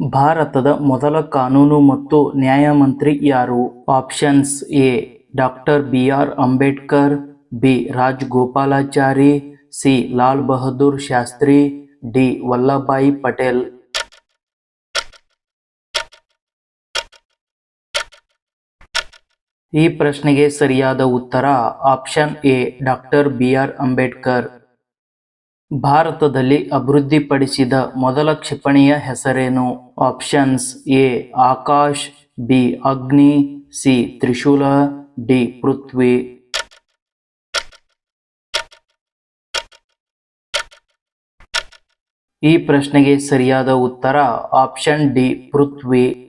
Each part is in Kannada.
ಭಾರತದ ಮೊದಲ ಕಾನೂನು ಮತ್ತು ನ್ಯಾಯಮಂತ್ರಿ ಯಾರು? Options A doctor B. R. Ambedkar, B. Rajagopalachari, C. Lal Bahadur Shastri, D. Vallabhbhai Patel. ಈ ಪ್ರಶ್ನೆಗೆ ಸರಿಯಾದ ಉತ್ತರ option A doctor B. R. Ambedkar. ಭಾರತದಲ್ಲಿ ಅಭಿವೃದ್ಧಿಪಡಿಸಿದ ಮೊದಲ ಕ್ಷಿಪಣಿಯ ಹೆಸರೇನು? Options A, Akash, B, Agni, C, Trishul, D, Prithvi. ಈ ಪ್ರಶ್ನೆಗೆ ಸರಿಯಾದ ಉತ್ತರ ಆಪ್ಷನ್ ಡಿ, ಪೃಥ್ವಿ.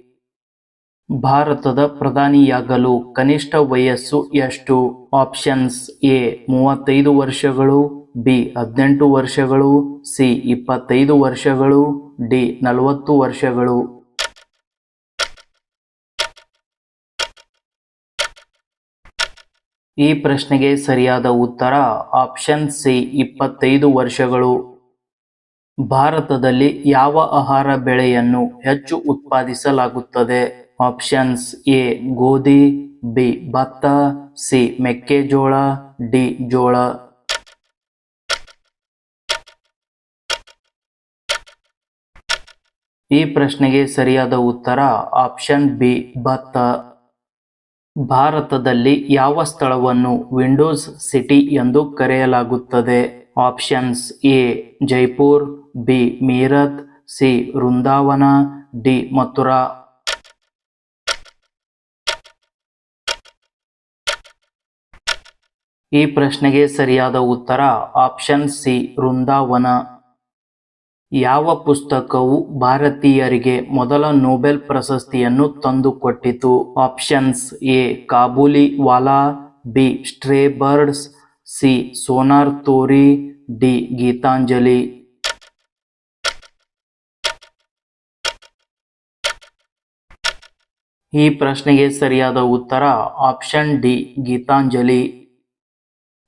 ಭಾರತದ ಪ್ರಧಾನಿಯಾಗಲು ಕನಿಷ್ಠ ವಯಸ್ಸು ಎಷ್ಟು? ಆಪ್ಷನ್ಸ್ ಎ, ಮೂವತ್ತೈದು ವರ್ಷಗಳು. ಬಿ ಹದಿನೆಂಟು ವರ್ಷಗಳು, ಸಿ ಇಪ್ಪತ್ತೈದು ವರ್ಷಗಳು, ಡಿ ನಲವತ್ತು ವರ್ಷಗಳು. ಈ ಪ್ರಶ್ನೆಗೆ ಸರಿಯಾದ ಉತ್ತರ ಆಪ್ಷನ್ ಸಿ ಇಪ್ಪತ್ತೈದು ವರ್ಷಗಳು. ಭಾರತದಲ್ಲಿ ಯಾವ ಆಹಾರ ಬೆಳೆಯನ್ನು ಹೆಚ್ಚು ಉತ್ಪಾದಿಸಲಾಗುತ್ತದೆ? ಆಪ್ಷನ್ಸ್ ಎ ಗೋಧಿ, ಬಿ ಭತ್ತ, ಸಿ ಮೆಕ್ಕೆಜೋಳ, ಡಿ ಜೋಳ. ಈ ಪ್ರಶ್ನೆಗೆ ಸರಿಯಾದ ಉತ್ತರ ಆಪ್ಷನ್ ಬಿ, ಭತ್ತ. ಭಾರತದಲ್ಲಿ ಯಾವ ಸ್ಥಳವನ್ನು ವಿಂಡೋಸ್ ಸಿಟಿ ಎಂದು ಕರೆಯಲಾಗುತ್ತದೆ? Options A, Jaipur, B, Meerut, C, Vrindavan, D, Mathura. ಈ ಪ್ರಶ್ನೆಗೆ ಸರಿಯಾದ ಉತ್ತರ ಆಪ್ಷನ್ ಸಿ, ವೃಂದಾವನ. ಯಾವ ಪುಸ್ತಕವು ಭಾರತೀಯರಿಗೆ ಮೊದಲ ನೊಬೆಲ್ ಪ್ರಶಸ್ತಿಯನ್ನು ತಂದುಕೊಟ್ಟಿತು? Options A Kabuliwala B stray birds C, Sonar Tori, D, Gitanjali. ಈ ಪ್ರಶ್ನೆಗೆ ಸರಿಯಾದ ಉತ್ತರ option D, Gitanjali.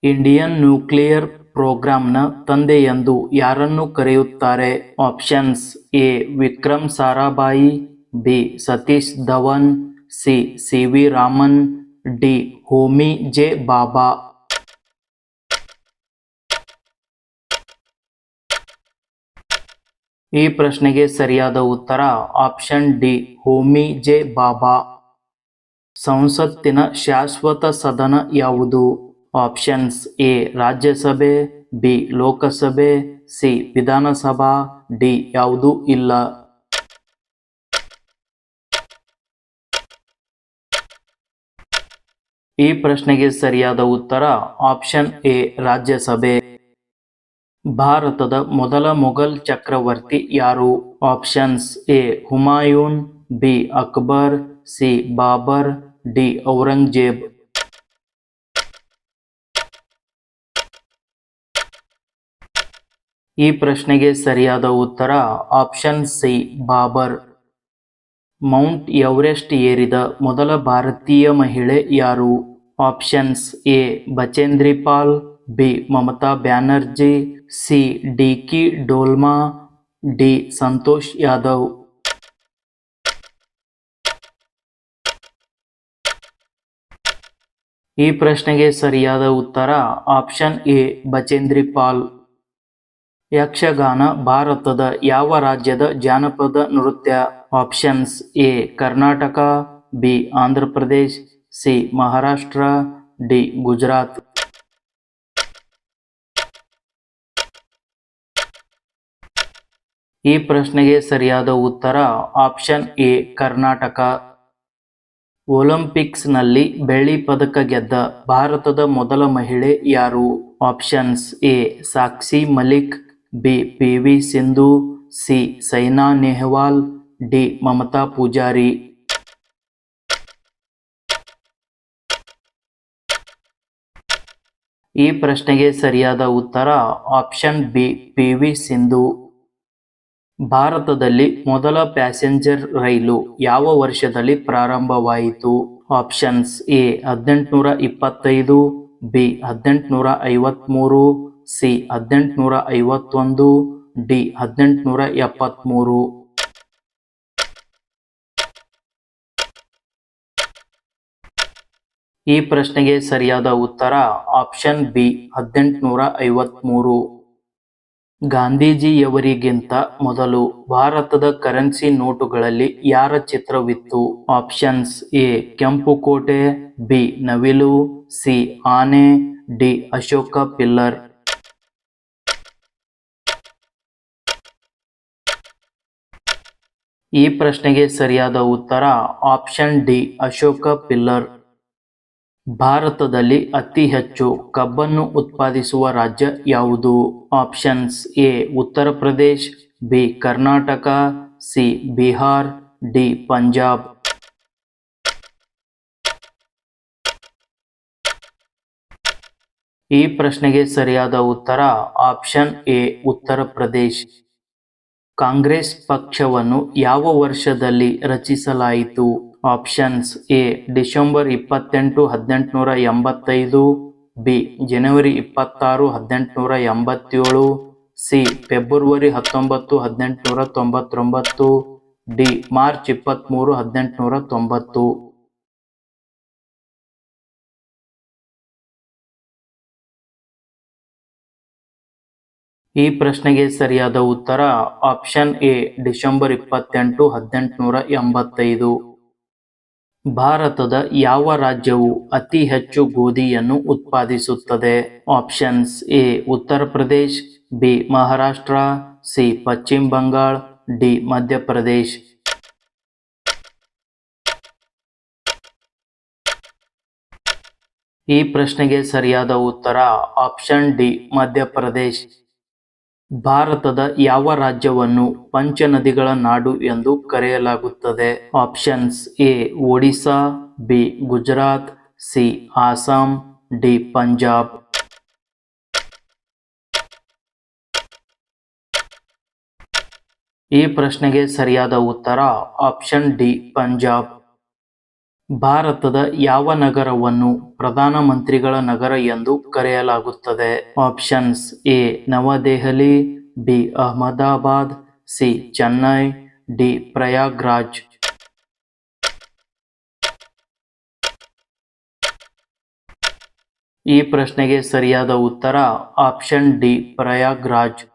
Indian nuclear ಪ್ರೋಗ್ರಾಂನ ತಂದೆ ಎಂದು ಯಾರನ್ನು ಕರೆಯುತ್ತಾರೆ? Options A. Vikram Sarabhai, B. Satish Dhawan, C. C V Raman, D. Homi J. Bhabha. ಈ ಪ್ರಶ್ನೆಗೆ ಸರಿಯಾದ ಉತ್ತರ option D. Homi J. Bhabha. ಸಂಸತ್ತಿನ ಶಾಶ್ವತ ಸದನ ಯಾವುದು? ಆಪ್ಷನ್ಸ್ ಎ ರಾಜ್ಯಸಭೆ ಬಿ ಲೋಕಸಭೆ ಸಿ ವಿಧಾನಸಭಾ ಡಿ ಯಾವುದೂ ಇಲ್ಲ. ಈ ಪ್ರಶ್ನೆಗೆ ಸರಿಯಾದ ಉತ್ತರ ಆಪ್ಷನ್ ಎ ರಾಜ್ಯಸಭೆ ಭಾರತದ ಮೊದಲ ಮೊಘಲ್ ಚಕ್ರವರ್ತಿ ಯಾರು? Options A Humayun B Akbar C Babur D Aurangzeb ಈ ಪ್ರಶ್ನೆಗೆ ಸರಿಯಾದ ಉತ್ತರ option C, Babur. Mount Everest ಏರಿದ ಮೊದಲ ಭಾರತೀಯ ಮಹಿಳೆ ಯಾರು? Options A, Bachendri Pal. B, Mamata Banerjee. C, Dicky Dolma. D, Santosh Yadav. ಈ ಪ್ರಶ್ನೆಗೆ ಸರಿಯಾದ ಉತ್ತರ ಆಪ್ಷನ್ ಎ, ಬಚೇಂದ್ರಿ ಪಾಲ್. ಯಕ್ಷಗಾನ ಭಾರತದ ಯಾವ ರಾಜ್ಯದ ಜಾನಪದ ನೃತ್ಯ? Options A, Karnataka, B, Andhra Pradesh, C, Maharashtra, D, Gujarat. ಈ ಪ್ರಶ್ನೆಗೆ ಸರಿಯಾದ ಉತ್ತರ ಆಪ್ಷನ್ ಎ, ಕರ್ನಾಟಕ. ಒಲಿಂಪಿಕ್ಸ್ನಲ್ಲಿ ಬೆಳ್ಳಿ ಪದಕ ಗೆದ್ದ ಭಾರತದ ಮೊದಲ ಮಹಿಳೆ ಯಾರು? Options A, Sakshi Malik. B, P V Sindhu, C, Saina Nehwal, D, Mamata Pujari. ಈ ಪ್ರಶ್ನೆಗೆ ಸರಿಯಾದ ಉತ್ತರ option B, P V Sindhu. ಭಾರತದಲ್ಲಿ ಮೊದಲ ಪ್ಯಾಸೆಂಜರ್ ರೈಲು ಯಾವ ವರ್ಷದಲ್ಲಿ ಪ್ರಾರಂಭವಾಯಿತು? ಆಪ್ಷನ್ಸ್ ಎ, ಹದಿನೆಂಟುನೂರ ಇಪ್ಪತ್ತೈದು, ಬಿ, ಹದಿನೆಂಟುನೂರ ಐವತ್ತ್ಮೂರು ಸಿ ಹದಿನೆಂಟುನೂರ ಐವತ್ತೊಂದು, ಡಿ ಹದಿನೆಂಟುನೂರ ಎಪ್ಪತ್ತ್ಮೂರು ಈ ಪ್ರಶ್ನೆಗೆ ಸರಿಯಾದ ಉತ್ತರ ಆಪ್ಷನ್ ಬಿ ಹದಿನೆಂಟುನೂರ ಐವತ್ತ್ಮೂರು ಗಾಂಧೀಜಿಯವರಿಗಿಂತ ಮೊದಲು ಭಾರತದ ಕರೆನ್ಸಿ ನೋಟುಗಳಲ್ಲಿ ಯಾರ ಚಿತ್ರವಿತ್ತು? ಆಪ್ಷನ್ಸ್ ಎ ಕೆಂಪುಕೋಟೆ, ಬಿ ನವಿಲು, ಸಿ ಆನೆ, ಡಿ ಅಶೋಕ ಪಿಲ್ಲರ್. ಈ ಪ್ರಶ್ನೆಗೆ ಸರಿಯಾದ ಉತ್ತರ ಆಪ್ಷನ್ ಡಿ, ಅಶೋಕ ಪಿಲ್ಲರ್. ಭಾರತದಲ್ಲಿ ಅತಿ ಹೆಚ್ಚು ಕಬ್ಬನ್ನು ಉತ್ಪಾದಿಸುವ ರಾಜ್ಯ ಯಾವುದು? Options A, Uttar Pradesh, B, Karnataka, C, Bihar, D, Punjab. ಈ ಪ್ರಶ್ನೆಗೆ ಸರಿಯಾದ ಉತ್ತರ ಆಪ್ಷನ್ ಎ, ಉತ್ತರ ಪ್ರದೇಶ್. ಕಾಂಗ್ರೆಸ್ ಪಕ್ಷವನ್ನು ಯಾವ ವರ್ಷದಲ್ಲಿ ರಚಿಸಲಾಯಿತು? ಆಪ್ಷನ್ಸ್ ಎ, ಡಿಸೆಂಬರ್ ಇಪ್ಪತ್ತೆಂಟು ಹದಿನೆಂಟುನೂರ ಎಂಬತ್ತೈದು, ಬಿ, ಜನವರಿ ಇಪ್ಪತ್ತಾರು ಹದಿನೆಂಟುನೂರ ಎಂಬತ್ತೇಳು, ಸಿ, ಫೆಬ್ರವರಿ ಹತ್ತೊಂಬತ್ತು ಹದಿನೆಂಟುನೂರ ತೊಂಬತ್ತೊಂಬತ್ತು, ಡಿ, ಮಾರ್ಚ್ ಇಪ್ಪತ್ತ್ಮೂರು ಹದಿನೆಂಟುನೂರ ತೊಂಬತ್ತು. ಈ ಪ್ರಶ್ನೆಗೆ ಸರಿಯಾದ ಉತ್ತರ ಆಪ್ಷನ್ ಎ, ಡಿಸೆಂಬರ್ ಇಪ್ಪತ್ತೆಂಟು, ಹದಿನೆಂಟುನೂರ ಎಂಬತ್ತೈದು. ಭಾರತದ ಯಾವ ರಾಜ್ಯವು ಅತಿ ಹೆಚ್ಚು ಗೋಧಿಯನ್ನು ಉತ್ಪಾದಿಸುತ್ತದೆ? Options A, Uttar Pradesh, B, Maharashtra, C, ಪಶ್ಚಿಮ ಬಂಗಾಳ, ಡಿ ಮಧ್ಯಪ್ರದೇಶ್ ಈ ಪ್ರಶ್ನೆಗೆ ಸರಿಯಾದ ಉತ್ತರ ಆಪ್ಷನ್ ಡಿ ಮಧ್ಯಪ್ರದೇಶ್ ಭಾರತದ ಯಾವ ರಾಜ್ಯವನ್ನು ಪಂಚನದಿಗಳ ನಾಡು ಎಂದು ಕರೆಯಲಾಗುತ್ತದೆ? Options A, Odisha, B, Gujarat, C, Assam, D, Punjab. ಈ ಪ್ರಶ್ನೆಗೆ ಸರಿಯಾದ ಉತ್ತರ ಆಪ್ಷನ್ ಡಿ, ಪಂಜಾಬ್. ಭಾರತದ ಯಾವ ನಗರವನ್ನು ಪ್ರಧಾನ ಮಂತ್ರಿಗಳ ನಗರ ಎಂದು ಕರೆಯಲಾಗುತ್ತದೆ? Options A, New Delhi, B, Ahmedabad, C, Chennai, D, Prayagraj. ಈ ಪ್ರಶ್ನೆಗೆ ಸರಿಯಾದ ಉತ್ತರ ಆಪ್ಷನ್ ಡಿ, ಪ್ರಯಾಗ್ರಾಜ್.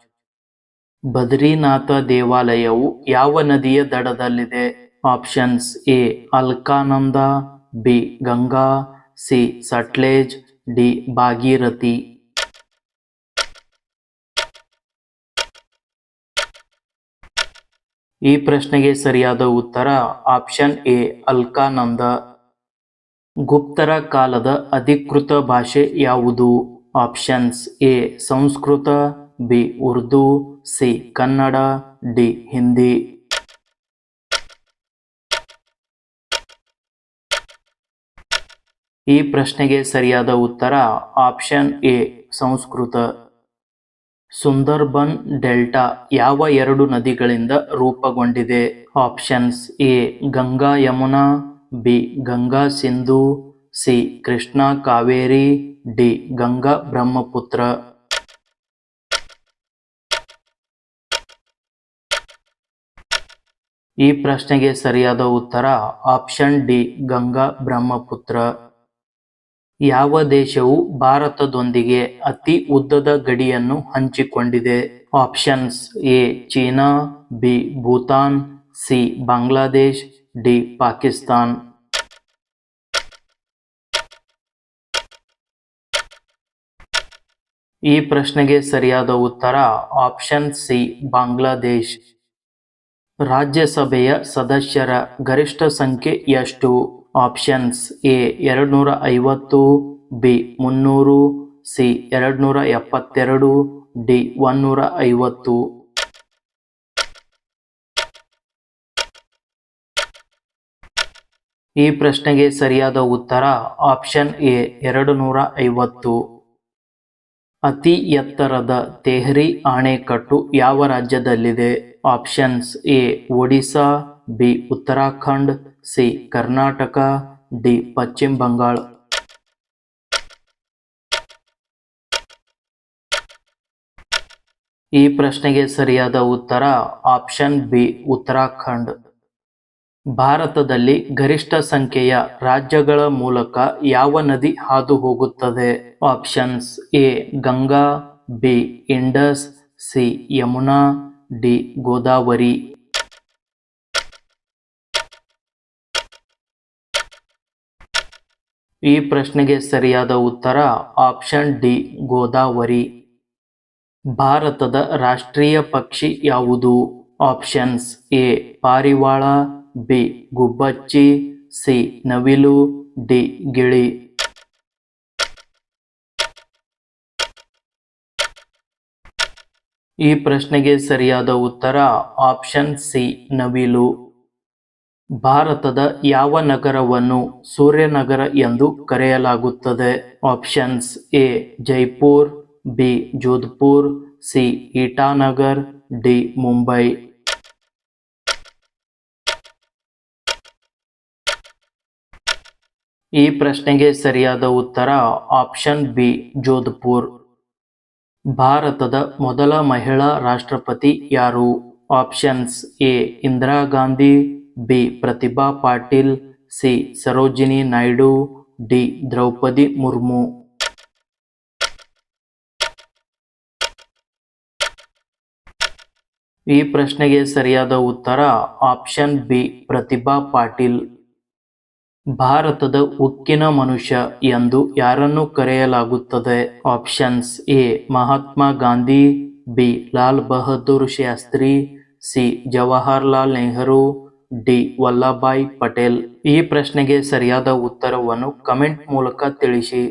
ಬದ್ರಿನಾಥ ದೇವಾಲಯವು ಯಾವ ನದಿಯ ದಡದಲ್ಲಿದೆ? Options A Alaknanda B Ganga C Sutlej D Bhagirathi ಈ ಪ್ರಶ್ನೆಗೆ ಸರಿಯಾದ ಉತ್ತರ ಆಪ್ಷನ್ ಎ ಅಲ್ಕಾನಂದ ಗುಪ್ತರ ಕಾಲದ ಅಧಿಕೃತ ಭಾಷೆ ಯಾವುದು? Options A Sanskrit B Urdu C Kannada D Hindi. ಈ ಪ್ರಶ್ನೆಗೆ ಸರಿಯಾದ ಉತ್ತರ option A, Sanskrit. Sundarban delta ಯಾವ ಎರಡು ನದಿಗಳಿಂದ ರೂಪುಗೊಂಡಿದೆ? Options A, Ganga Yamuna, B, Ganga Sindhu, C, Krishna Kaveri, D, Ganga Brahmaputra. ಈ ಪ್ರಶ್ನೆಗೆ ಸರಿಯಾದ ಉತ್ತರ ಆಪ್ಷನ್ ಡಿ, ಗಂಗಾ ಬ್ರಹ್ಮಪುತ್ರ. ಯಾವ ದೇಶವು ಭಾರತದೊಂದಿಗೆ ಅತಿ ಉದ್ದದ ಗಡಿಯನ್ನು ಹಂಚಿಕೊಂಡಿದೆ? Options A, China, B, Bhutan, C, Bangladesh, D, Pakistan. ಈ ಪ್ರಶ್ನೆಗೆ ಸರಿಯಾದ ಉತ್ತರ ಆಪ್ಷನ್ ಸಿ, ಬಾಂಗ್ಲಾದೇಶ್. ರಾಜ್ಯಸಭೆಯ ಸದಸ್ಯರ ಗರಿಷ್ಠ ಸಂಖ್ಯೆ ಎಷ್ಟು? ಆಪ್ಷನ್ಸ್ ಎ ಎರಡ್ನೂರ ಐವತ್ತು, ಬಿ ಮುನ್ನೂರು, ಸಿ ಎರಡುನೂರ ಎಪ್ಪತ್ತೆರಡು, ಡಿ ಒನ್ನೂರ ಐವತ್ತು. ಈ ಪ್ರಶ್ನೆಗೆ ಸರಿಯಾದ ಉತ್ತರ ಆಪ್ಷನ್ ಎ ಎರಡು ನೂರ ಐವತ್ತು. ಅತಿ ಎತ್ತರದ ತೆಹರಿ ಅಣೆಕಟ್ಟು ಯಾವ ರಾಜ್ಯದಲ್ಲಿದೆ? Options A Odisha, B Uttarakhand C, Karnataka, D, ಪಶ್ಚಿಮ ಬಂಗಾಳ. ಈ ಪ್ರಶ್ನೆಗೆ ಸರಿಯಾದ ಉತ್ತರ ಆಪ್ಷನ್ ಬಿ, ಉತ್ತರಾಖಂಡ್. ಭಾರತದಲ್ಲಿ ಗರಿಷ್ಠ ಸಂಖ್ಯೆಯ ರಾಜ್ಯಗಳ ಮೂಲಕ ಯಾವ ನದಿ ಹಾದು ಹೋಗುತ್ತದೆ options A, Ganga, B, Indus, C, Yamuna, D, Godavari. ಈ ಪ್ರಶ್ನೆಗೆ ಸರಿಯಾದ ಉತ್ತರ ಆಪ್ಷನ್ ಡಿ, ಗೋದಾವರಿ. ಭಾರತದ ರಾಷ್ಟ್ರೀಯ ಪಕ್ಷಿ ಯಾವುದು? ಆಪ್ಷನ್ಸ್ ಎ, ಪಾರಿವಾಳ, ಬಿ, ಗುಬ್ಬಚ್ಚಿ, ಸಿ, ನವಿಲು, ಡಿ, ಗಿಳಿ. ಈ ಪ್ರಶ್ನೆಗೆ ಸರಿಯಾದ ಉತ್ತರ ಆಪ್ಷನ್ ಸಿ, ನವಿಲು. ಭಾರತದ ಯಾವ ನಗರವನ್ನು ಸೂರ್ಯನಗರ ಎಂದು ಕರೆಯಲಾಗುತ್ತದೆ? Options A, Jaipur, B, Jodhpur, C, Itanagar, D, Mumbai. ಈ ಪ್ರಶ್ನೆಗೆ ಸರಿಯಾದ ಉತ್ತರ ಆಪ್ಷನ್ ಬಿ, ಜೋಧ್ಪುರ್. ಭಾರತದ ಮೊದಲ ಮಹಿಳಾ ರಾಷ್ಟ್ರಪತಿ ಯಾರು? Options A, Indira Gandhi B. Pratibha Patil, C. Sarojini Naidu, D. Droupadi Murmu. ಈ ಪ್ರಶ್ನೆಗೆ ಸರಿಯಾದ ಉತ್ತರ ಆಪ್ಷನ್ ಬಿ. ಪ್ರತಿಭಾ ಪಾಟೀಲ್. ಭಾರತದ ಉಕ್ಕಿನ ಮನುಷ್ಯ ಎಂದು ಯಾರನ್ನು ಕರೆಯಲಾಗುತ್ತದೆ? Options A. Mahatma Gandhi, B. Lal Bahadur Shastri, C. Jawaharlal Nehru D Vallabhbhai Patel ಈ ಪ್ರಶ್ನೆಗೆ ಸರಿಯಾದ ಉತ್ತರವನ್ನು ಕಮೆಂಟ್ ಮೂಲಕ ತಿಳಿಸಿ.